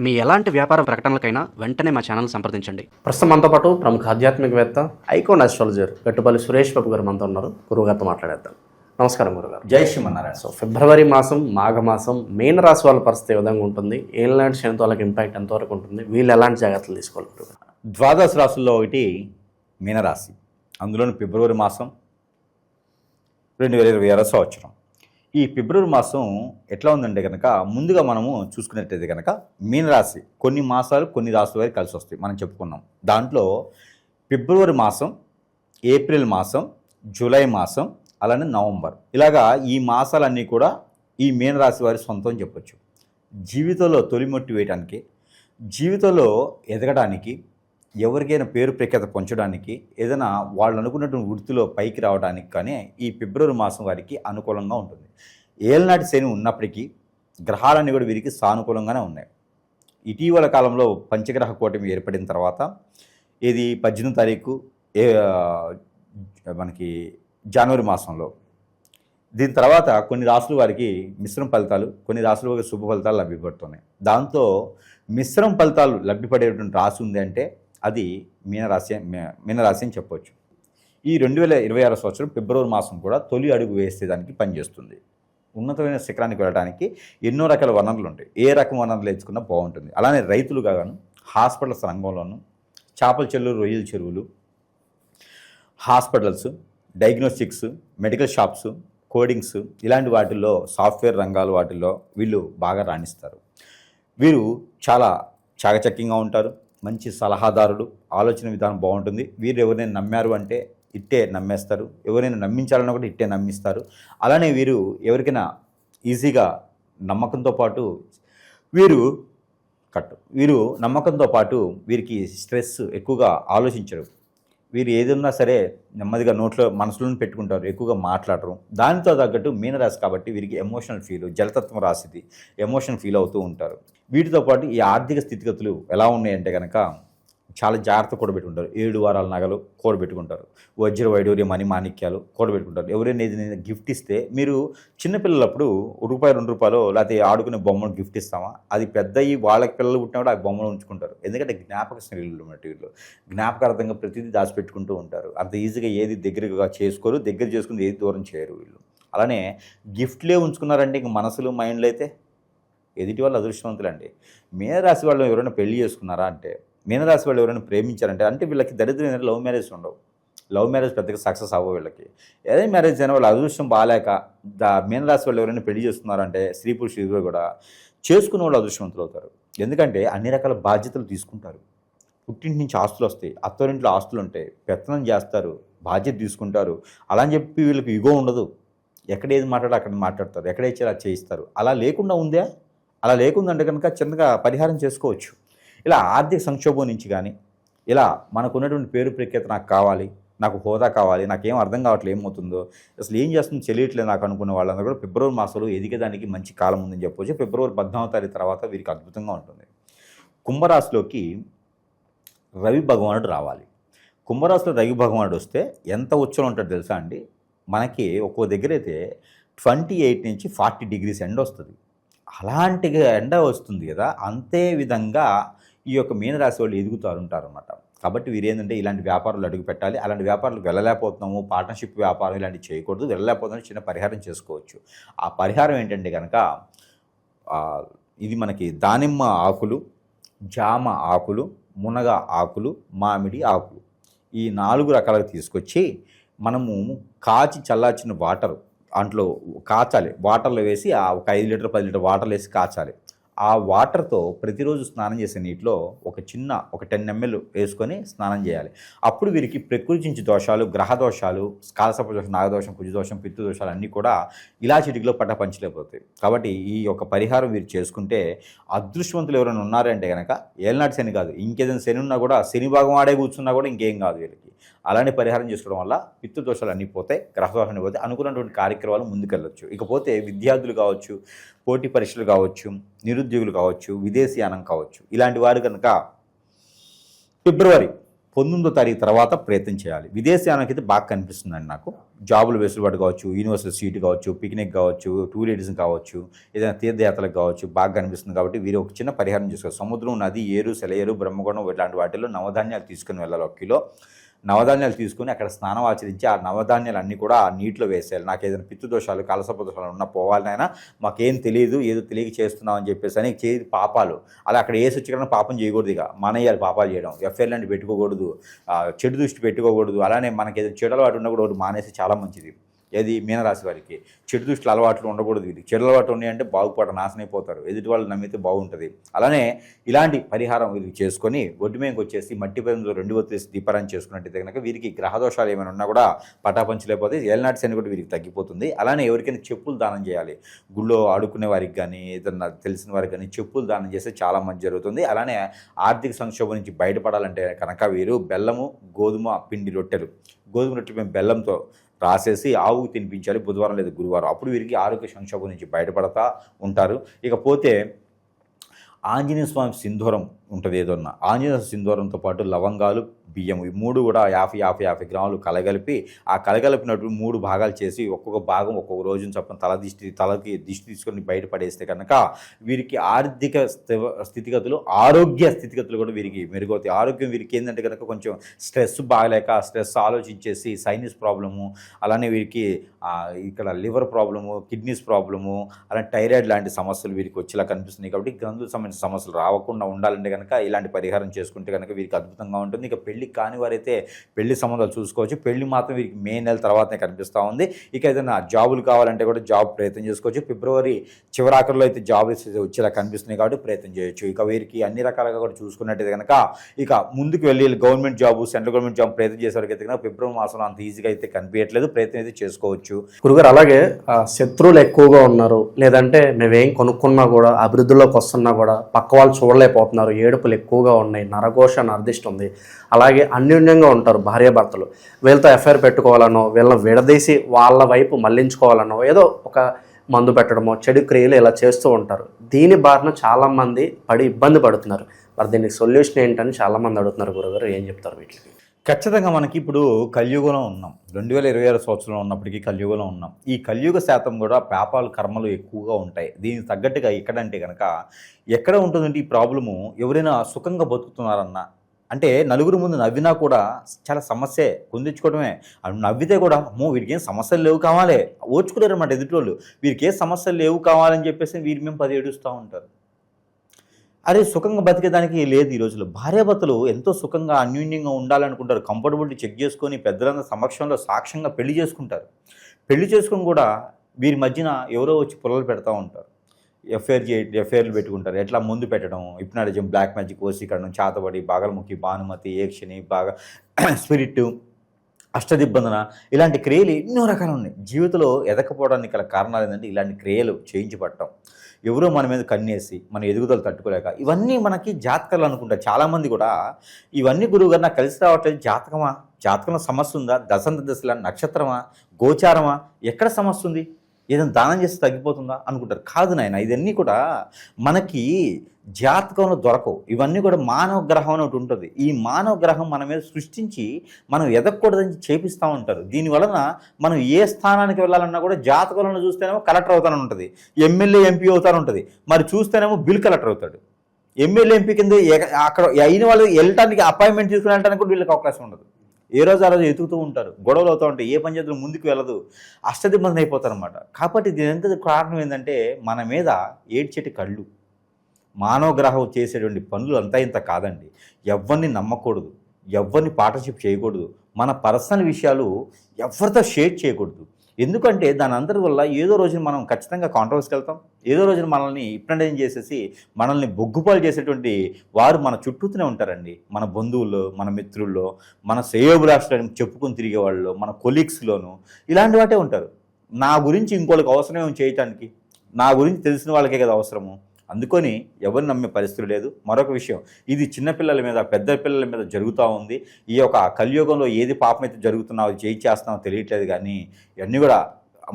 మీ ఎలాంటి వ్యాపార ప్రకటనలకైనా వెంటనే మా ఛానల్ సంప్రదించండి. ప్రస్తుతం మనతో పాటు ప్రముఖ ఆధ్యాత్మికవేత్త ఐకోన్ ఆస్ట్రాలజర్ గట్టుపల్లి సురేష్ బాబు గారు మనతో ఉన్నారు. గురువుగారితో మాట్లాడేద్దాం. నమస్కారం గురుగారు జై శ్రీమన్నారాయణ. సో ఫిబ్రవరి మాసం మాఘ మాసం మీన రాశి వాళ్ళ పరిస్థితి ఏ విధంగా ఉంటుంది? ఏలాంటి శనితో వాళ్ళకి ఇంపాక్ట్ ఎంతవరకు ఉంటుంది? వీళ్ళు ఎలాంటి జాగ్రత్తలు తీసుకోవాలి ద్వాదశ రాశుల్లో ఒకటి మీనరాశి. అందులోని ఫిబ్రవరి మాసం రెండు వేల ఇరవై ఆరో సంవత్సరం. ఈ ఫిబ్రవరి మాసం ఎట్లా ఉందంటే కనుక ముందుగా మనము చూసుకున్నట్టయితే కనుక మీనరాశి కొన్ని మాసాలు కొన్ని రాశుల వారికి కలిసి వస్తాయి. మనం చెప్పుకున్నాం. దాంట్లో ఫిబ్రవరి మాసం ఏప్రిల్ మాసం జూలై మాసం అలానే నవంబర్. ఇలాగా ఈ మాసాలన్నీ కూడా ఈ మీనరాశి వారి సొంతం అని చెప్పొచ్చు. జీవితంలో తొలిమొట్టి వేయడానికి జీవితంలో ఎదగడానికి ఎవరికైనా పేరు ప్రఖ్యాత పొంచడానికి ఏదైనా వాళ్ళు అనుకున్నటువంటి వృత్తిలో పైకి రావడానికి కానీ ఈ ఫిబ్రవరి మాసం వారికి అనుకూలంగా ఉంటుంది. ఏలనాటి శని ఉన్నప్పటికీ గ్రహాలన్నీ కూడా వీరికి సానుకూలంగానే ఉన్నాయి. ఇటీవల కాలంలో పంచగ్రహ కూటమి ఏర్పడిన తర్వాత ఇది పద్దెనిమిది తారీఖు ఏ మనకి జనవరి మాసంలో. దీని తర్వాత కొన్ని రాసుల వారికి మిశ్రమ ఫలితాలు కొన్ని రాసుల వారికి శుభ ఫలితాలు లభ్యపడుతున్నాయి దాంతో మిశ్రమ ఫలితాలు లభ్యపడేటువంటి రాసి ఉంది అంటే అది మీనరాశి మీనరాశి అని చెప్పవచ్చు ఈ రెండు వేల ఇరవై ఆరో సంవత్సరం ఫిబ్రవరి మాసం కూడా తొలి అడుగు వేసేదానికి పనిచేస్తుంది ఉన్నతమైన శిఖరానికి వెళ్ళడానికి ఎన్నో రకాల వనరులు ఉంటాయి. ఏ రకం వనరులు ఎంచుకున్నా బాగుంటుంది. అలానే రైతులుగా గాను హాస్పిటల్స్ రంగంలోను చేపల చెరువులు రొయ్యల చెరువులు hospitals diagnostics medical shops codings ఇలాంటి వాటిల్లో సాఫ్ట్వేర్ రంగాలు వాటిల్లో వీళ్ళు బాగా రాణిస్తారు. వీరు చాలా చాకచక్యంగా ఉంటారు. మంచి సలహాదారుడు ఆలోచన విధానం బాగుంటుంది. వీరు ఎవరైనా నమ్మారు అంటే ఇట్టే నమ్మేస్తారు. ఎవరైనా నమ్మించాలన్నా కూడా ఇట్టే నమ్మిస్తారు. అలానే వీరు ఎవరికైనా ఈజీగా నమ్మకంతో పాటు వీరు కట్ వీరు నమ్మకంతో పాటు వీరికి స్ట్రెస్ ఎక్కువగా ఆలోచించరు. వీరు ఏదన్నా సరే నెమ్మదిగా నోట్లో మనసులోనే పెట్టుకుంటారు ఎక్కువగా మాట్లాడరు. దానితో తగ్గట్టు మీనరాశి కాబట్టి వీరికి ఎమోషనల్ ఫీల్ జలతత్వం రాసిది ఎమోషన్ ఫీల్ అవుతూ ఉంటారు. వీటితో పాటు ఈ ఆర్థిక స్థితిగతులు ఎలా ఉన్నాయంటే కనుక చాలా జాగ్రత్త కూడబెట్టుకుంటారు. ఏడు వారాల నగలు కూడబెట్టుకుంటారు. వజ్ర వైడూర్యం అని మాణిక్యాలు కూడబెట్టుకుంటారు. ఎవరైనా ఏదైనా గిఫ్ట్ ఇస్తే మీరు చిన్నపిల్లలప్పుడు రూపాయి రెండు రూపాయలు లేకపోతే ఆడుకునే బొమ్మను గిఫ్ట్ ఇస్తామా? అది పెద్ద అయ్యి వాళ్ళకి పిల్లలు పుట్టినప్పుడు ఆ బొమ్మను ఉంచుకుంటారు. ఎందుకంటే జ్ఞాపక స్నేహితులు ఉన్నట్టు వీళ్ళు జ్ఞాపకార్థంగా ప్రతిదీ దాచిపెట్టుకుంటూ ఉంటారు. అంత ఈజీగా ఏది దగ్గరగా చేసుకోరు. దగ్గర చేసుకుని ఏది దూరం చేయరు వీళ్ళు. అలానే గిఫ్ట్లే ఉంచుకున్నారంటే ఇంక మనసులు మైండ్లు అయితే ఎదుటి వాళ్ళు అదృష్టవంతులండి. మీనరాశి వాళ్ళు ఎవరైనా పెళ్ళి చేసుకున్నారా అంటే మీనరాశి వాళ్ళు ఎవరైనా ప్రేమించారంటే అంటే వీళ్ళకి దరిద్రం లవ్ మ్యారేజ్ ఉండవు. లవ్ మ్యారేజ్ పెద్దగా సక్సెస్ అవ్వవు వీళ్ళకి. ఏదైనా మ్యారేజ్ అయిన వాళ్ళు అదృష్టం బాగాలేక దా మీనరాశి వాళ్ళు ఎవరైనా పెళ్ళి చేస్తున్నారంటే స్త్రీ పురుషు ఇద్దరు కూడా చేసుకున్న వాళ్ళు అదృష్టవంతులు అవుతారు ఎందుకంటే అన్ని రకాల బాధ్యతలు తీసుకుంటారు. పుట్టింటి నుంచి ఆస్తులు వస్తాయి. అత్తోరింట్లో ఆస్తులు ఉంటాయి పెత్తనం చేస్తారు బాధ్యత తీసుకుంటారు. అలా అని చెప్పి వీళ్ళకి ఇగో ఉండదు. ఎక్కడ ఏది మాట్లాడో అక్కడ మాట్లాడతారు. ఎక్కడ ఇచ్చారో అది చేయిస్తారు. అలా లేకుండా ఉందే? అలా లేకుందంటే కనుక చిన్నగా పరిహారం చేసుకోవచ్చు. ఇలా ఆర్థిక సంక్షోభం నుంచి కానీ ఇలా మనకు ఉన్నటువంటి పేరు ప్రఖ్యాత నాకు కావాలి నాకు హోదా కావాలి నాకేం అర్థం కావట్లేదు ఏమవుతుందో అసలు ఏం చేస్తుందో తెలియట్లేదు నాకు అనుకున్న వాళ్ళందరూ కూడా ఫిబ్రవరి మాసంలో ఎదిగేదానికి మంచి కాలం ఉందని చెప్పొచ్చు. ఫిబ్రవరి పద్నాలుగు తారీఖు తర్వాత వీరికి అద్భుతంగా ఉంటుంది. కుంభరాశిలోకి రవి భగవానుడు రావాలి. కుంభరాశిలో రవి భగవానుడు వస్తే ఎంత ఉచ్చలు ఉంటాడు తెలుసా అండి? మనకి ఒక్కో దగ్గర అయితే ట్వంటీ ఎయిట్ నుంచి ఫార్టీ డిగ్రీస్ ఎండ వస్తుంది. అలాంటి ఎండ వస్తుంది కదా అంతే విధంగా ఈ యొక్క మీనరాశి వాళ్ళు ఎదుగుతారు ఉంటారు అనమాట కాబట్టి వీరు ఏంటంటే ఇలాంటి వ్యాపారాలు అడుగు పెట్టాలి. అలాంటి వ్యాపారాలు వెళ్ళలేకపోతున్నాము. పార్ట్నర్షిప్ వ్యాపారం ఇలాంటివి చేయకూడదు. వెళ్ళలేకపోతున్నాం చిన్న పరిహారం చేసుకోవచ్చు. ఆ పరిహారం ఏంటంటే కనుక ఇది మనకి దానిమ్మ ఆకులు జామ ఆకులు మునగ ఆకులు మామిడి ఆకులు ఈ నాలుగు రకాలుగా తీసుకొచ్చి మనము కాచి చల్లార్చిన వాటర్ దాంట్లో కాచాలి. వాటర్లో వేసి ఆ ఒక ఐదు లీటర్ పది లీటర్ వాటర్లో వేసి కాచాలి. ఆ వాటర్తో ప్రతిరోజు స్నానం చేసే నీటిలో ఒక చిన్న ఒక టెన్ ఎంఎల్ వేసుకొని స్నానం చేయాలి. అప్పుడు వీరికి ప్రకృతి నుంచి దోషాలు గ్రహ దోషాలు కాలసప దోషం నాగదోషం కుజదోషం పిత్తుదోషాలు దోషాలు అన్నీ కూడా ఇలా చిటికలో పట్ట పంచలేకపోతాయి. కాబట్టి ఈ యొక్క పరిహారం వీరు చేసుకుంటే అదృష్టవంతులు ఎవరైనా ఉన్నారంటే కనుక ఏళ్ళనాటి శని కాదు. ఇంకేదైనా శని ఉన్నా కూడా శని భాగం ఆడే కూర్చున్నా కూడా ఇంకేం కాదు వీరికి అలానే పరిహారం చేసుకోవడం వల్ల పితృదోషాలు దోషాలు అన్నీ పోతాయి గ్రహ పోతే అనుకున్నటువంటి కార్యక్రమాలు ముందుకెళ్ళొచ్చు. ఇకపోతే విద్యార్థులు కావచ్చు పోటీ పరీక్షలు కావచ్చు నిరుద్యోగులు కావచ్చు విదేశీయానం కావచ్చు. ఇలాంటి వారు కనుక ఫిబ్రవరి పంతొమ్మిదో తారీఖు తర్వాత ప్రయత్నం చేయాలి. విదేశీయానానికి అయితే బాగా కనిపిస్తుందండి నాకు. జాబులు వెసులుబాటు కావచ్చు యూనివర్సిటీ సీట్ కావచ్చు పిక్నిక్ కావచ్చు టూరిజం కావచ్చు ఏదైనా తీర్థయాత్రలకు కావచ్చు బాగా కనిపిస్తుంది కాబట్టి వీరు ఒక చిన్న పరిహారం చేసుకోవాలి. సముద్రం నది ఏరు సెలయేరు బ్రహ్మగుండం ఇలాంటి వాటిల్లో నవధాన్యాలు తీసుకుని వెళ్ళాలి ఒక కిలో. నవధాన్యాలు తీసుకుని అక్కడ స్నానం ఆచరించి ఆ నవధాన్యాలు అన్నీ కూడా ఆ నీటిలో వేసేయాలి. నాకు ఏదైనా పిత్తు దోషాలు కలసప దోషాలు ఉన్న పోవాలనైనా మాకేం తెలియదు ఏదో తెలియక చేస్తున్నాం అని చెప్పేసి అని చేది పాపాలు. అలా అక్కడ ఏ వచ్చి పాపం చేయకూడదు ఇక. మనయ్యాలి పాపాలు చేయడం. ఎఫ్ఐఆర్ లాంటి పెట్టుకోకూడదు. ఆ, చెడు దృష్టి పెట్టుకోకూడదు. అలానే మనకి ఏదో చెడు అలవాటు ఉన్నా కూడా ఒకటి మానేసి చాలా మంచిది. ఏది? మీనరాశి వారికి. చెడు దృష్టిలో అలవాట్లు ఉండకూడదు వీరికి చెడు అలవాట్లు ఉన్నాయంటే బాగుపడ నాశనం అయిపోతారు ఎదుటి వాళ్ళు నమ్మితే బాగుంటుంది. అలానే ఇలాంటి పరిహారం వీరికి చేసుకొని ఒడ్డు మేము వచ్చేసి మట్టి పైన రెండు ఒత్తేసి దీపారాన్ని చేసుకున్నట్టయితే కనుక వీరికి గ్రహదోషాలు ఏమైనా ఉన్నా కూడా పటాపంచలేకపోతే ఏలనాటి శని కూడా వీరికి తగ్గిపోతుంది. అలానే ఎవరికైనా చెప్పులు దానం చేయాలి. గుళ్ళో ఆడుకునే వారికి కానీ ఏదన్నా తెలిసిన వారికి కానీ చెప్పులు దానం చేస్తే చాలా మంచి జరుగుతుంది. అలానే ఆర్థిక సంక్షోభం నుంచి బయటపడాలంటే కనుక వీరు బెల్లము గోధుమ పిండి రొట్టెలు. గోధుమ రొట్టెలు మేము బెల్లంతో రాసేసి ఆవుకు తినిపించాలి బుధవారం లేదా గురువారం. అప్పుడు వీరికి ఆరోగ్య సంక్షోభం నుంచి బయటపడతా ఉంటారు. ఇకపోతే ఆంజనేయ స్వామి సింధూరం ఉంటుంది ఏదన్నా. ఆంజనేయ సింధూరంతో పాటు లవంగాలు బియ్యం ఈ మూడు కూడా యాభై యాభై యాభై గ్రాములు కలగలిపి ఆ కలగలిపినట్టు మూడు భాగాలు చేసి ఒక్కొక్క భాగం ఒక్కొక్క రోజున చొప్పున తల దిష్టి తలకి దిష్టి తీసుకొని బయటపడేస్తే కనుక వీరికి ఆర్థిక స్థితిగతులు ఆరోగ్య స్థితిగతులు కూడా వీరికి మెరుగవుతాయి. ఆరోగ్యం వీరికి ఏంటంటే కనుక కొంచెం స్ట్రెస్ బాగలేక స్ట్రెస్ ఆలోచించేసి సైనస్ ప్రాబ్లము అలానే వీరికి ఇక్కడ లివర్ ప్రాబ్లము కిడ్నీస్ ప్రాబ్లము అలానే థైరాయిడ్ లాంటి సమస్యలు వీరికి వచ్చేలా కనిపిస్తున్నాయి. కాబట్టి గ్రంథుల సంబంధించిన సమస్యలు రాకుండా ఉండాలంటే కనుక ఇలాంటి పరిహారం చేసుకుంటే కనుక వీరికి అద్భుతంగా ఉంటుంది. ఇక పెళ్ళి కాని వారైతే పెళ్ళి సంబంధాలు చూసుకోవచ్చు. పెళ్ళి మాత్రం వీరికి మే నెల తర్వాతనే కనిపిస్తూ ఉంది. ఇక ఏదైనా జాబులు కావాలంటే కూడా జాబ్ ప్రయత్నం చేసుకోవచ్చు. ఫిబ్రవరి చివరాఖరిలో అయితే జాబ్ వచ్చేలా కనిపిస్తున్నాయి కాబట్టి ప్రయత్నం చేయొచ్చు. ఇక వీరికి అన్ని రకాలుగా కూడా చూసుకున్నట్టయితే కనుక ఇక ముందుకు వెళ్ళి government job central government job ప్రయత్నం చేసేవారికి అయితే కనుక ఫిబ్రవరి మాసంలో అంత ఈజీగా అయితే కనిపించట్లేదు. ప్రయత్నం అయితే చేసుకోవచ్చు. గురుగారు అలాగే శత్రువులు ఎక్కువగా ఉన్నారు. లేదంటే మేమేం కొనుక్కున్నా కూడా అభివృద్ధిలోకి వస్తున్నా కూడా పక్క వాళ్ళు చూడలేకపోతున్నారు. ఏడుపులు ఎక్కువగా ఉన్నాయి నరఘోష నరదిష్టి ఉంది. అలాగే అన్యోన్యంగా ఉంటారు భార్యాభర్తలు. వీళ్ళతో ఎఫ్ఐఆర్ పెట్టుకోవాలనో వీళ్ళని విడదీసి వాళ్ళ వైపు మళ్ళించుకోవాలనో ఏదో ఒక మందు పెట్టడమో చెడు క్రియలు ఇలా చేస్తూ ఉంటారు. దీని బారిన చాలామంది పడి ఇబ్బంది పడుతున్నారు. మరి దీనికి సొల్యూషన్ ఏంటని చాలామంది అడుగుతున్నారు గురుగారు ఏం చెప్తారు వీటికి? ఖచ్చితంగా మనకి ఇప్పుడు కలియుగంలో ఉన్నాం. రెండు వేల ఇరవై ఆరు సంవత్సరంలో ఉన్నప్పటికీ కలియుగంలో ఉన్నాం. ఈ కలియుగ శాతం కూడా పాపాలు కర్మలు ఎక్కువగా ఉంటాయి. దీనికి తగ్గట్టుగా ఎక్కడంటే కనుక ఎక్కడ ఉంటుందంటే ఈ ప్రాబ్లము ఎవరైనా సుఖంగా బతుకుతున్నారన్నా అంటే నలుగురు ముందు నవ్వినా కూడా చాలా సమస్యే. కొందించుకోవడమే అవి నవ్వితే కూడా అమ్మో వీరికి ఏం సమస్యలు లేవు కావాలి. ఓర్చుకోలేరు అన్నమాట ఎదుటివాళ్ళు. వీరికి ఏ సమస్యలు లేవు కావాలని చెప్పేసి వీరి మేము పది ఏడుస్తూ ఉంటారు. అరే సుఖంగా బతికేదానికి లేదు ఈ రోజుల్లో. భార్యాభర్తలు ఎంతో సుఖంగా అన్యోన్యంగా ఉండాలనుకుంటారు. కంఫర్టబిలిటీ చెక్ చేసుకొని పెద్దలందరి సమక్షంలో సాక్ష్యంగా పెళ్ళి చేసుకుంటారు. పెళ్ళి చేసుకుని కూడా వీరి మధ్యన ఎవరో వచ్చి పొలలు పెడతా ఉంటారు. ఎఫ్ఐఆర్ చే ఎఫ్ఐఆర్లు పెట్టుకుంటారు. ఎట్లా ముందు పెట్టడం? ఇప్నాడిజం బ్లాక్ మ్యాజిక్ వసీకరణం చాతబడి బాగలముఖి భానుమతి ఏక్షని బాగా స్పిరిట్ అష్టదిబ్బందన ఇలాంటి క్రియలు ఎన్నో రకాలు ఉన్నాయి. జీవితంలో ఎదకపోవడానికి గల కారణాలు ఏంటంటే ఇలాంటి క్రియలు చేయించబడటం. ఎవరో మన మీద కన్నేసి మన ఎదుగుదల తట్టుకోలేక ఇవన్నీ మనకి జాతకాలు అనుకుంటారు చాలామంది కూడా ఇవన్నీ గురువు గారు నాకు కలిసి రావట్లేదు జాతకమా? జాతకంలో సమస్య ఉందా? దశంత దశల నక్షత్రమా? గోచారమా? ఎక్కడ సమస్య ఉంది? ఏదైనా దానం చేస్తే తగ్గిపోతుందా అనుకుంటారు. కాదు నాయన ఇవన్నీ కూడా మనకి జాతకంలో దొరకవు. ఇవన్నీ కూడా మానవ గ్రహం అని ఒకటి ఉంటుంది. ఈ మానవ గ్రహం మన మీద సృష్టించి మనం ఎదగకూడదని చేపిస్తూ ఉంటారు. దీని వలన మనం ఏ స్థానానికి వెళ్ళాలన్నా కూడా జాతకంలో చూస్తేనేమో కలెక్టర్ అవుతానని ఉంటుంది. ఎమ్మెల్యే ఎంపీ అవుతాను ఉంటుంది. మరి చూస్తేనేమో బిల్ కలెక్టర్ అవుతాడు. ఎమ్మెల్యే ఎంపీ కింద అక్కడ అయిన వాళ్ళు వెళ్ళటానికి అపాయింట్మెంట్ తీసుకుని వెళ్ళడానికి కూడా వీళ్ళకి అవకాశం ఉండదు. ఏ రోజు ఆ రోజు ఎతుకుతూ ఉంటారు గొడవలు అవుతూ ఉంటాయి ఏ పని చేతులు ముందుకు వెళ్ళదు అష్టదిబ్బంది అయిపోతారు అనమాట కాబట్టి దీని కారణం ఏంటంటే మన మీద ఏడ్చేటి కళ్ళు. మానవ గ్రహం చేసేటువంటి పనులు అంతా ఇంత కాదండి. ఎవరిని నమ్మకూడదు ఎవరిని పార్ట్నర్షిప్ చేయకూడదు. మన పర్సనల్ విషయాలు ఎవరితో షేర్ చేయకూడదు. ఎందుకంటే దాని అందరి వల్ల ఏదో రోజున మనం ఖచ్చితంగా కాంట్రవర్స్కి వెళ్తాం. ఏదో రోజున మనల్ని ఇప్నడైన్ చేసేసి మనల్ని బొగ్గుపాలు చేసేటువంటి వారు మన చుట్టూతూనే ఉంటారండి. మన బంధువుల్లో మన మిత్రుల్లో మన శ్రేయోభిలాషులను చెప్పుకొని తిరిగే వాళ్ళు మన కొలీగ్స్లోను ఇలాంటి వాటే ఉంటారు. నా గురించి ఇంకోళ్ళకి అవసరమేమో చేయటానికి? నా గురించి తెలిసిన వాళ్ళకే కదా అవసరము? అందుకొని ఎవరు నమ్మే పరిస్థితి లేదు. మరొక విషయం ఇది చిన్నపిల్లల మీద పెద్ద పిల్లల మీద జరుగుతూ ఉంది. ఈ యొక్క కలియుగంలో ఏది పాపం అయితే జరుగుతున్నావో చేయి చేస్తున్నావో తెలియట్లేదు కానీ ఇవన్నీ కూడా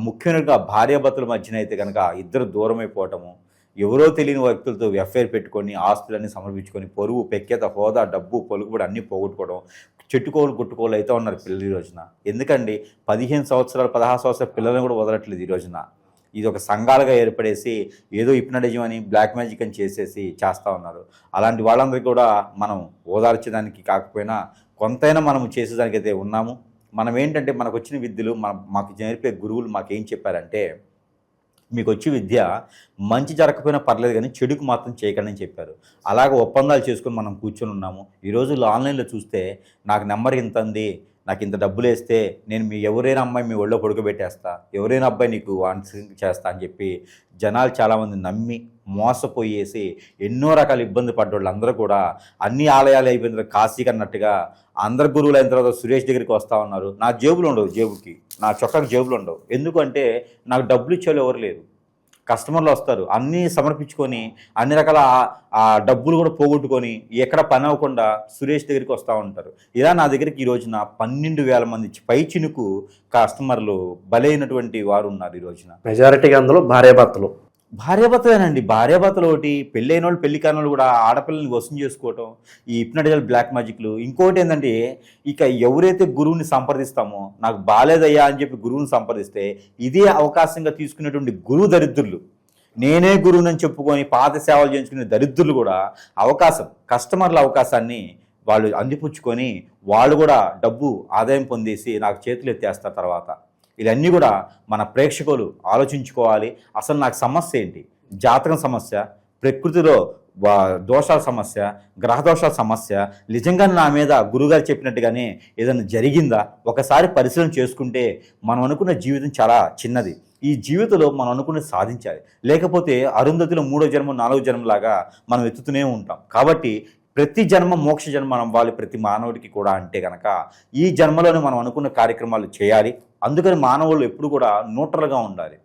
ముఖ్యంగా భార్యాభర్తల మధ్యన అయితే కనుక ఇద్దరు దూరం అయిపోవటము ఎవరో తెలియని వ్యక్తులతో ఎఫ్ఐఆర్ పెట్టుకొని ఆస్తులన్నీ సమర్పించుకొని పొరుగు పెక్కేత హోదా డబ్బు పొలుగుబడి అన్నీ పోగొట్టుకోవడం చెట్టుకోలు గుట్టుకోలు అయితే ఉన్నారు పిల్లలు ఈ రోజున. ఎందుకండి? పదిహేను సంవత్సరాలు పదహారు సంవత్సరాల పిల్లలను కూడా వదలట్లేదు ఈ రోజున. ఇది ఒక సంఘాలుగా ఏర్పడేసి ఏదో హిప్నటిజం అని బ్లాక్ మ్యాజిక్ అని చేసేసి చేస్తూ ఉన్నారు. అలాంటి వాళ్ళందరికీ కూడా మనం ఓదార్చడానికి కాకపోయినా కొంతైనా మనం చేసేదానికైతే ఉన్నాము. మనం ఏంటంటే మనకు వచ్చిన విద్యలు మన మాకు నేర్పే గురువులు మాకేం చెప్పారంటే మీకు వచ్చే విద్య మంచి జరగకపోయినా పర్లేదు కానీ చెడుకు మాత్రం చేయకండి అని చెప్పారు. అలాగ ఒప్పందాలు చేసుకొని మనం కూర్చొని ఉన్నాము. ఈ రోజుల్లో ఆన్లైన్లో చూస్తే నాకు నెంబర్ ఇంత ఉంది నాకు ఇంత డబ్బులు వేస్తే నేను మీ ఎవరైనా అమ్మాయి మీ ఒళ్ళో పడుకోబెట్టేస్తా ఎవరైనా అబ్బాయి నీకు ఆన్సరింగ్ చేస్తా అని చెప్పి జనాలు చాలామంది నమ్మి మోసపోయేసి ఎన్నో రకాల ఇబ్బంది పడ్డోళ్ళు వాళ్ళందరూ కూడా అన్ని ఆలయాలు అయిపోయిన తర్వాత కాశీకి అన్నట్టుగా అందరు గురువులు అయిన తర్వాత సురేష్ దగ్గరికి వస్తూ ఉన్నారు. నా జేబులు ఉండవు జేబుకి. నా చొక్కాకి జేబులు ఉండవు ఎందుకంటే నాకు డబ్బులు ఇచ్చేవాళ్ళు ఎవరు లేరు. కస్టమర్లు వస్తారు. అన్నీ సమర్పించుకొని అన్ని రకాల ఆ- డబ్బులు కూడా పోగొట్టుకొని ఎక్కడ పని అవ్వకుండా సురేష్ దగ్గరికి వస్తూ ఉంటారు. ఇలా నా దగ్గరికి ఈ రోజున పన్నెండు వేల మంది పై చినుకు కస్టమర్లు బలైనటువంటి వారు ఉన్నారు ఈ రోజున. మెజారిటీగా అందులో భార్యాభర్తలు. భార్యాభర్తలేనండి. భార్యాభర్తలు ఒకటి పెళ్ళైన వాళ్ళు పెళ్ళి కాని వాళ్ళు కూడా ఆడపిల్లల్ని వసం చేసుకోవటం ఈ హిప్నటిజల్ బ్లాక్ మ్యాజిక్లు. ఇంకోటి ఏంటంటే ఇక ఎవరైతే గురువుని సంప్రదిస్తామో నాకు బాలేదయ్యా అని చెప్పి గురువుని సంప్రదిస్తే ఇదే అవకాశంగా తీసుకునేటువంటి గురువు దరిద్రులు. నేనే గురువునని చెప్పుకొని పాత సేవలు చేయించుకునే దరిద్రులు కూడా అవకాశం కస్టమర్ల అవకాశాన్ని వాళ్ళు అందిపుచ్చుకొని వాళ్ళు కూడా డబ్బు ఆదాయం పొందేసి నాకు చేతులు ఎత్తేస్తారు తర్వాత. ఇవన్నీ కూడా మన ప్రేక్షకులు ఆలోచించుకోవాలి. అసలు నాకు సమస్య ఏంటి? జాతకం సమస్య ప్రకృతిలో దోషాల సమస్య గ్రహదోషాల సమస్య నిజంగా నా మీద గురుగారు చెప్పినట్టుగానే ఏదైనా జరిగిందా? ఒకసారి పరిశీలన చేసుకుంటే మనం అనుకున్న జీవితం చాలా చిన్నది. ఈ జీవితంలో మనం అనుకున్నది సాధించాలి. లేకపోతే అరుంధతిలో మూడో జన్మ నాలుగో జన్మలాగా మనం ఎత్తుతూనే ఉంటాం. కాబట్టి ప్రతి జన్మ మోక్ష జన్మ అవ్వాలి ప్రతి మానవుడికి కూడా అంటే కనుక ఈ జన్మలోనే మనం అనుకున్న కార్యక్రమాలు చేయాలి. అందుకని మానవులు ఎప్పుడు కూడా న్యూట్రల్గా ఉండాలి.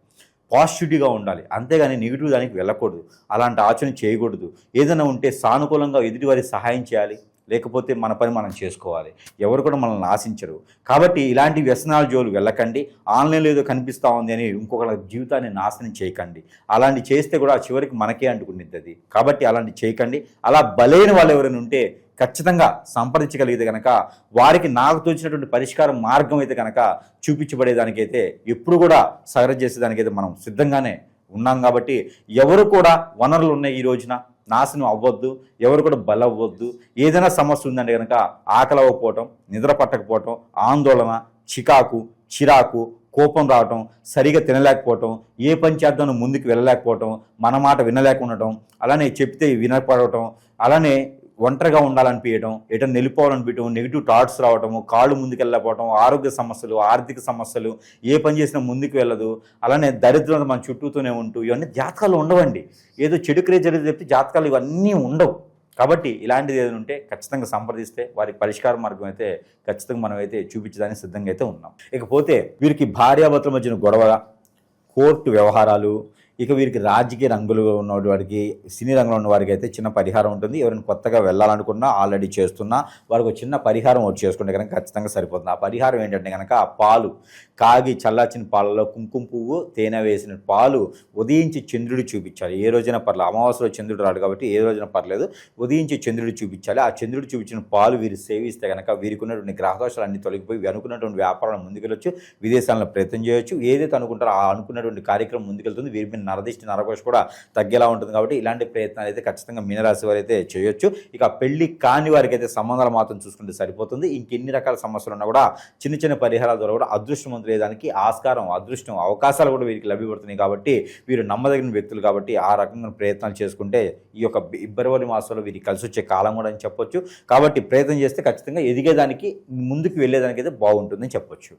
పాజిటివిటీగా ఉండాలి. అంతేగాని నెగిటివ్ దానికి వెళ్ళకూడదు. అలాంటి ఆచరణ చేయకూడదు. ఏదైనా ఉంటే సానుకూలంగా ఎదుటివారి సహాయం చేయాలి. లేకపోతే మన పని మనం చేసుకోవాలి. ఎవరు కూడా మనల్ని ఆశించరు. కాబట్టి ఇలాంటి వ్యసనాల జోలు వెళ్ళకండి. ఆన్లైన్లో ఏదో కనిపిస్తూ ఉంది అని ఇంకొకళ్ళ జీవితాన్ని నాశనం చేయకండి. అలాంటి చేస్తే కూడా చివరికి మనకే అంటుకుంటుంది అది కాబట్టి అలాంటి చేయకండి. అలా బలైన వాళ్ళు ఎవరైనా ఉంటే ఖచ్చితంగా సంప్రదించగలిగితే కనుక వారికి నాకు తోచినటువంటి పరిష్కార మార్గం అయితే కనుక చూపించబడేదానికైతే ఎప్పుడు కూడా సగరం చేసేదానికైతే మనం సిద్ధంగానే ఉన్నాం కాబట్టి ఎవరు కూడా వనరులు ఉన్నాయి ఈ రోజున నాశనం అవ్వద్దు ఎవరు కూడా బలవ్వద్దు ఏదైనా సమస్య ఉందంటే కనుక ఆకలి అవ్వకపోవటం నిద్ర పట్టకపోవటం ఆందోళన చికాకు చిరాకు కోపం రావటం సరిగా తినలేకపోవటం ఏ పని చేద్దాం ముందుకు వెళ్ళలేకపోవటం మన మాట వినలేకుండటం అలానే చెప్తే వినపడటం అలానే ఒంటరిగా ఉండాలనిపించడం ఎటన్నా వెళ్ళిపోవాలనిపించడం నెగిటివ్ థాట్స్ రావటము కాళ్ళు ముందుకు వెళ్ళకపోవడం ఆరోగ్య సమస్యలు ఆర్థిక సమస్యలు ఏ పని చేసినా ముందుకు వెళ్ళదు అలానే దరిద్రం మన చుట్టూతోనే ఉంటూ ఇవన్నీ జాతకాలు ఉండవండి. ఏదో చెడు క్రియ జరిగితే చెప్తే జాతకాలు ఇవన్నీ ఉండవు. కాబట్టి ఇలాంటిది ఏదైనా ఉంటే ఖచ్చితంగా సంప్రదిస్తే వారికి పరిష్కార మార్గం అయితే ఖచ్చితంగా మనం అయితే చూపించడానికి సిద్ధంగా అయితే ఉన్నాం. ఇకపోతే వీరికి భార్యాభర్తల మధ్యన గొడవ కోర్టు వ్యవహారాలు ఇక వీరికి రాజకీయ రంగులు ఉన్న వాడికి సినీ రంగంలో ఉన్న వారికి అయితే చిన్న పరిహారం ఉంటుంది. ఎవరైనా కొత్తగా వెళ్ళాలనుకున్నా ఆల్రెడీ చేస్తున్నా వారికి ఒక చిన్న పరిహారం ఒకటి చేసుకుంటే కనుక ఖచ్చితంగా సరిపోతుంది. ఆ పరిహారం ఏంటంటే కనుక ఆ పాలు కాగి చల్లార్చిన పాలలో కుంకుమ పువ్వు తేనె వేసిన పాలు ఉదయించి చంద్రుడు చూపించాలి. ఏ రోజైనా పర్లేదు అమావాస్యలో చంద్రుడు రాడు కాబట్టి ఏ రోజున పర్లేదు ఉదయించి చంద్రుడు చూపించాలి. ఆ చంద్రుడు చూపించిన పాలు వీరు సేవిస్తే కనుక వీరికి ఉన్నటువంటి గ్రహదోషాలు అన్ని తొలగిపోయి అనుకున్నటువంటి వ్యాపారం ముందుకెళ్ళొచ్చు విదేశాలను ప్రయత్నం చేయొచ్చు. ఏదైతే అనుకుంటారో ఆ అనుకున్నటువంటి కార్యక్రమం ముందుకెళ్తుంది. వీరి మీద నరదిష్టి నరకోశ కూడా తగ్గేలా ఉంటుంది కాబట్టి ఇలాంటి ప్రయత్నాలు అయితే ఖచ్చితంగా మీనరాశి వారు అయితే చేయొచ్చు. ఇక పెళ్ళి కాని వారికి అయితే సంబంధాలు మాత్రం చూసుకుంటే సరిపోతుంది. ఇంకెన్ని రకాల సమస్యలు ఉన్నా కూడా చిన్న చిన్న పరిహారాల ద్వారా కూడా అదృష్టవంతులు అయ్యేదానికి ఆస్కారం అదృష్టం అవకాశాలు కూడా వీరికి లభ్యపడుతున్నాయి కాబట్టి వీరు నమ్మదగిన వ్యక్తులు కాబట్టి ఆ రకంగా ప్రయత్నాలు చేసుకుంటే ఈ యొక్క ఫిబ్రవరి మాసంలో వీరికి కలిసి వచ్చే కాలం కూడా అని చెప్పొచ్చు. కాబట్టి ప్రయత్నం చేస్తే ఖచ్చితంగా ఎదిగేదానికి ముందుకు వెళ్ళేదానికి అయితే బాగుంటుందని చెప్పొచ్చు.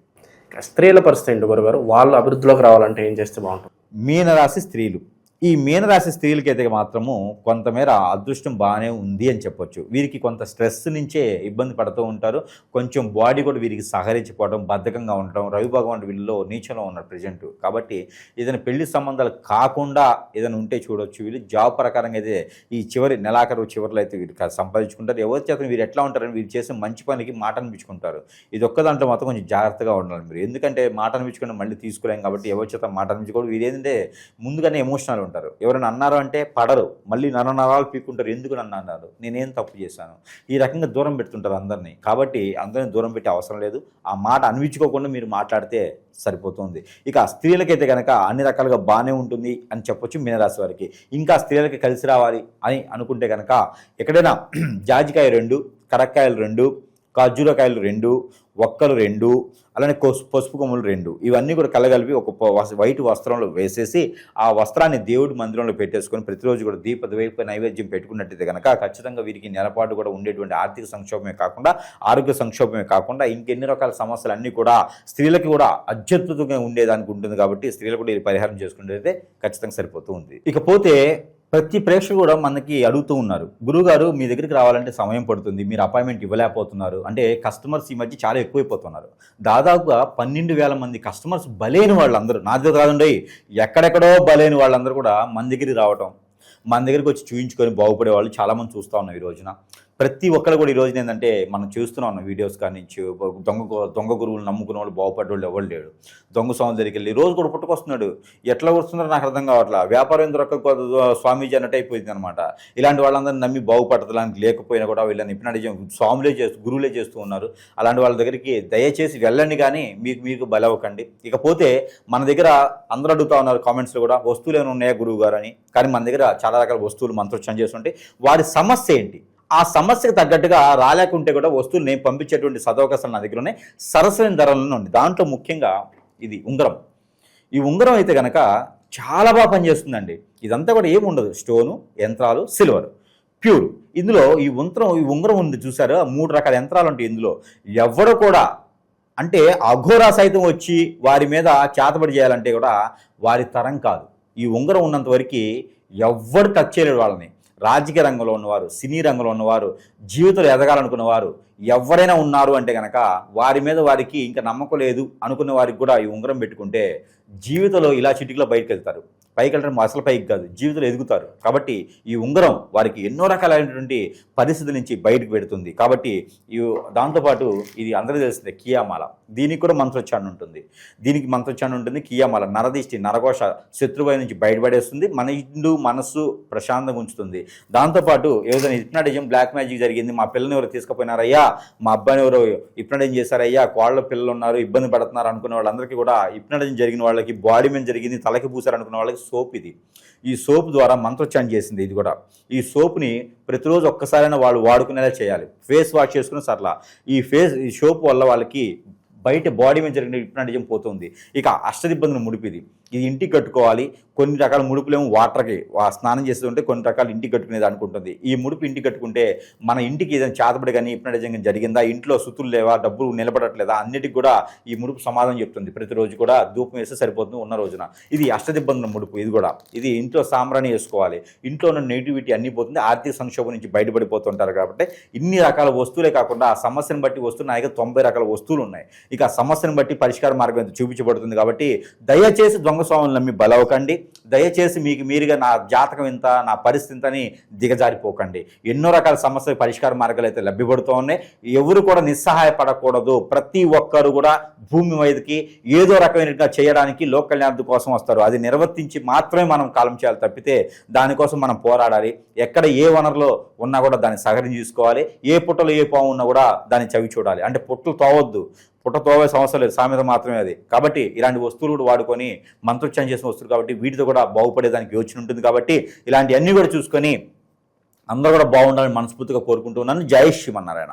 స్త్రీల పరిస్థితి ఏంటి గురుగారు? వాళ్ళు అభివృద్ధిలోకి రావాలంటే ఏం చేస్తే బాగుంటుంది? మీనరాశి స్త్రీలు. ఈ మీనరాశి స్త్రీలకైతే మాత్రము కొంతమేర అదృష్టం బాగానే ఉంది అని చెప్పొచ్చు. వీరికి కొంత స్ట్రెస్ నుంచే ఇబ్బంది పడుతూ ఉంటారు. కొంచెం బాడీ కూడా వీరికి సహకరించిపోవడం బద్ధకంగా ఉండటం రవి భగవాన్ వీళ్ళలో నీచంలో ఉన్నారు ప్రజెంట్ కాబట్టి ఏదైనా పెళ్ళి సంబంధాలు కాకుండా ఏదైనా ఉంటే చూడొచ్చు. వీళ్ళు జాబ్ ప్రకారంగా అయితే ఈ చివరి నెలాఖరు చివరిలో అయితే వీరు సంపాదించుకుంటారు. ఎవరి చేత వీరు ఎట్లా ఉంటారని వీరు చేసే మంచి పనికి మాట అనిపించుకుంటారు. ఇది ఒక్క దాంట్లో మాత్రం కొంచెం జాగ్రత్తగా ఉండాలి మీరు. ఎందుకంటే మాట అనిపించుకుంటే మళ్ళీ తీసుకోలేం కాబట్టి ఎవరి చేత మాట అనిపించుకోవడం వీరు ఏంటంటే ముందుగానే ఎమోషనల్ ఉంటారు. అంటారు. ఎవరైనా అన్నారు అంటే పడరు. మళ్ళీ నర నరాలు పీక్కుంటారు. ఎందుకు నన్ను అన్నారు? నేనేం తప్పు చేశాను? ఈ రకంగా దూరం పెడుతుంటారు అందరినీ. కాబట్టి అందరిని దూరం పెట్టే అవసరం లేదు. ఆ మాట అనిపించుకోకుండా మీరు మాట్లాడితే సరిపోతుంది. ఇక స్త్రీలకైతే కనుక అన్ని రకాలుగా బాగానే ఉంటుంది అని చెప్పొచ్చు మీనరాశి వారికి. ఇంకా స్త్రీలకి కలిసి రావాలి అని అనుకుంటే కనుక ఎక్కడైనా జాజికాయ రెండు కరక్కాయలు రెండు ఖర్జూరకాయలు రెండు ఒక్కలు రెండు అలానే పసుపు కొమ్ములు రెండు. ఇవన్నీ కూడా కలగలిపి ఒక వైట్ వస్త్రంలో వేసేసి ఆ వస్త్రాన్ని దేవుడి మందిరంలో పెట్టేసుకొని ప్రతిరోజు కూడా దీప ద్వైప నైవేద్యం పెట్టుకున్నట్టయితే కనుక ఖచ్చితంగా వీరికి నెలపాటు కూడా ఉండేటువంటి ఆర్థిక సంక్షోభమే కాకుండా ఆరోగ్య సంక్షోభమే కాకుండా ఇంకెన్ని రకాల సమస్యలు అన్నీ కూడా స్త్రీలకి కూడా అత్యద్భుతంగా ఉండేదానికి ఉంటుంది కాబట్టి స్త్రీలు కూడా ఇది పరిహారం చేసుకునేదైతే ఖచ్చితంగా సరిపోతూ ఉంది. ఇకపోతే ప్రతి ప్రేక్షకుడు కూడా మనకి అడుగుతూ ఉన్నారు గురుగారు మీ దగ్గరికి రావాలంటే సమయం పడుతుంది మీరు అపాయింట్మెంట్ ఇవ్వలేకపోతున్నారు. అంటే కస్టమర్స్ ఈ మధ్య చాలా ఎక్కువైపోతున్నారు. దాదాపుగా పన్నెండు వేల మంది కస్టమర్స్ బలేని వాళ్ళందరూ నా దగ్గర కాదండి ఎక్కడెక్కడో బలేని వాళ్ళందరూ కూడా మన దగ్గరికి రావటం మన దగ్గరికి వచ్చి చూయించుకొని బాగుపడే వాళ్ళు చాలామంది చూస్తూ ఉన్నాం ఈ రోజున. ప్రతి ఒక్కరు కూడా ఈ రోజున ఏంటంటే మనం చూస్తున్నాం వీడియోస్ కానీ నుంచి దొంగ దొంగ గురువులు నమ్ముకునే వాళ్ళు బాగుపడే వాళ్ళు ఎవరు లేడు దొంగ స్వామి దగ్గరికి వెళ్ళి రోజు కూడా పుట్టుకొస్తున్నాడు. ఎట్లా వస్తున్నారో నాకు అర్థం కావట్లా. వ్యాపారం దొరక స్వామీజీ అన్నట్టు అయిపోయింది అనమాట ఇలాంటి వాళ్ళందరినీ నమ్మి బాగుపడతడానికి లేకపోయినా కూడా వీళ్ళని ఇప్పుడు స్వాములే చేస్తూ గురువులే చేస్తూ ఉన్నారు. అలాంటి వాళ్ళ దగ్గరికి దయచేసి వెళ్ళండి కానీ మీకు మీకు బలవకండి ఇకపోతే మన దగ్గర అందరూ అడుగుతా ఉన్నారు కామెంట్స్లో కూడా వస్తువులు ఏమైనా ఉన్నాయా గురువు గారు అని. కానీ మన దగ్గర చాలా రకాల వస్తువులు మంత్రోచ్చారం చేస్తుంటే వారి సమస్య ఏంటి? ఆ సమస్యకు తగ్గట్టుగా రాలేకుంటే కూడా వస్తువులు నేను పంపించేటువంటి సదవకాశాలు నా దగ్గర ఉన్నాయి. సరసమైన ధరలను ఉంది దాంట్లో ముఖ్యంగా ఇది ఉంగరం. ఈ ఉంగరం అయితే కనుక చాలా బాగా పనిచేస్తుందండి. ఇదంతా కూడా ఏమి ఉండదు. స్టోను యంత్రాలు సిల్వర్. ప్యూర్. ఇందులో ఈ ఉంగరం ఈ ఉంగరం ఉంది చూసారు? మూడు రకాల యంత్రాలు ఉంటాయి ఇందులో. ఎవరు కూడా అంటే అఘోరా సైతం వచ్చి వారి మీద చేతబడి చేయాలంటే కూడా వారి తరం కాదు. ఈ ఉంగరం ఉన్నంత వరకు ఎవ్వరు టచ్ చేయలేడు వాళ్ళని. రాజకీయ రంగంలో ఉన్నవారు సినీ రంగంలో ఉన్నవారు జీవితంలో ఎదగాలనుకున్నవారు ఎవరైనా ఉన్నారు అంటే కనుక వారి మీద వారికి ఇంకా నమ్మకం లేదు అనుకున్న వారికి కూడా ఈ ఉంగరం పెట్టుకుంటే జీవితంలో ఇలా చిటికలో బయటకు వెళ్తారు. పైకి వెళ్ళడం అసలు పైకి కాదు జీవితంలో ఎదుగుతారు. కాబట్టి ఈ ఉంగరం వారికి ఎన్నో రకాలైనటువంటి పరిస్థితుల నుంచి బయటకు పెడుతుంది కాబట్టి ఈ దాంతోపాటు ఇది అందరూ తెలిసిందే కియామాల. దీనికి కూడా మంత్రోచ్చారణ ఉంటుంది. దీనికి మంత్రోచ్చారణ ఉంటుంది కియామాల. నరదిష్టి నరఘోష శత్రువై నుంచి బయటపడేస్తుంది మన ఇండు మనస్సు ప్రశాంతంగా ఉంచుతుంది. దాంతోపాటు ఏదైనా హిప్నాటిజం బ్లాక్ మ్యాజిక్ జరిగింది మా పిల్లని ఎవరు తీసుకుపోయినారయ్యా మా అబ్బాయిని ఎవరు హిప్నాటిజం చేశారయ్యా కోళ్ళ పిల్లలు ఉన్నారు ఇబ్బంది పడుతున్నారు అనుకునే వాళ్ళందరికీ కూడా హిప్నాటిజం జరిగిన వాళ్ళకి బాడీ మీద జరిగింది తలకి పూసారు అనుకున్న వాళ్ళకి సోప్ ఇది ఈ సోప్ ద్వారా మంత్రోచ్చారణ చేసింది ఇది కూడా. ఈ సోప్ని ప్రతిరోజు ఒక్కసారైనా వాళ్ళు వాడుకునేలా చేయాలి. ఫేస్ వాష్ చేసుకుని సర్లా. ఈ ఫేస్ ఈ సోప్ వల్ల వాళ్ళకి బయట బాడీ మీద జరిగిన హిప్నాటిజం పోతుంది. ఇక అష్టదిబ్బందులు ముడిపిది. ఇది ఇంటికి కట్టుకోవాలి. కొన్ని రకాల ముడుపులేమో వాటర్కి స్నానం చేస్తుంటే కొన్ని రకాల ఇంటికి కట్టుకునేది అనుకుంటుంది. ఈ ముడుపు ఇంటికి కట్టుకుంటే మన ఇంటికి ఏదైనా చేతబడి కానీ హిప్నాటిజం కానీ జరిగిందా? ఇంట్లో సుతులు లేవా? డబ్బులు నిలబడట్లేదా? అన్నిటికి కూడా ఈ ముడుపు సమాధానం చెప్తుంది. ప్రతిరోజు కూడా ధూపం వేస్తే సరిపోతుంది ఉన్న రోజున. ఇది అష్టదిబ్బందుల ముడుపు. ఇది కూడా. ఇది ఇంట్లో సాంబ్రాణి వేసుకోవాలి. ఇంట్లో ఉన్న నెగిటివిటీ అన్ని పోతుంది. ఆర్థిక సంక్షోభం నుంచి బయటపడిపోతుంటారు కాబట్టి ఇన్ని రకాల వస్తువులే కాకుండా ఆ సమస్యను బట్టి వస్తువులు తొంభై రకాల వస్తువులు ఉన్నాయి. ఇక సమస్యను బట్టి పరిష్కార మార్గం అయితే చూపించబడుతుంది కాబట్టి దయచేసి దొంగ స్వాములు నమ్మి బలవకండి. దయచేసి మీకు మీరుగా నా జాతకం ఇంత నా పరిస్థితి ఇంత అని దిగజారిపోకండి. ఎన్నో రకాల సమస్యల పరిష్కార మార్గాలు అయితే లభ్యపడుతూ ఉన్నాయి. ఎవరు కూడా నిస్సహాయపడకూడదు. ప్రతి ఒక్కరు కూడా భూమి మీదకి ఏదో రకమైనట్టుగా చేయడానికి లోక్ కళ్యాణం కోసం వస్తారు. అది నిర్వర్తించి మాత్రమే మనం కాలం చేయాలి తప్పితే దానికోసం మనం పోరాడాలి. ఎక్కడ ఏ వనరులో ఉన్నా కూడా దాన్ని సహకరించి చూసుకోవాలి ఏ పుట్టలో ఏ పాము ఉన్నా కూడా దాన్ని చవి చూడాలి అంటే పుట్టలు తోవద్దు. పుట్ట తోవే సమస్య లేదు. సామెత మాత్రమే అది. కాబట్టి ఇలాంటి వస్తువులు కూడా వాడుకొని మంత్రోచ్చారం చేసిన వస్తువులు కాబట్టి వీటితో కూడా బాగుపడేదానికి యోచన ఉంటుంది కాబట్టి ఇలాంటివన్నీ కూడా చూసుకొని అందరూ కూడా బాగుండాలని మనస్ఫూర్తిగా కోరుకుంటున్నాను జై శ్రీమన్నారాయణ.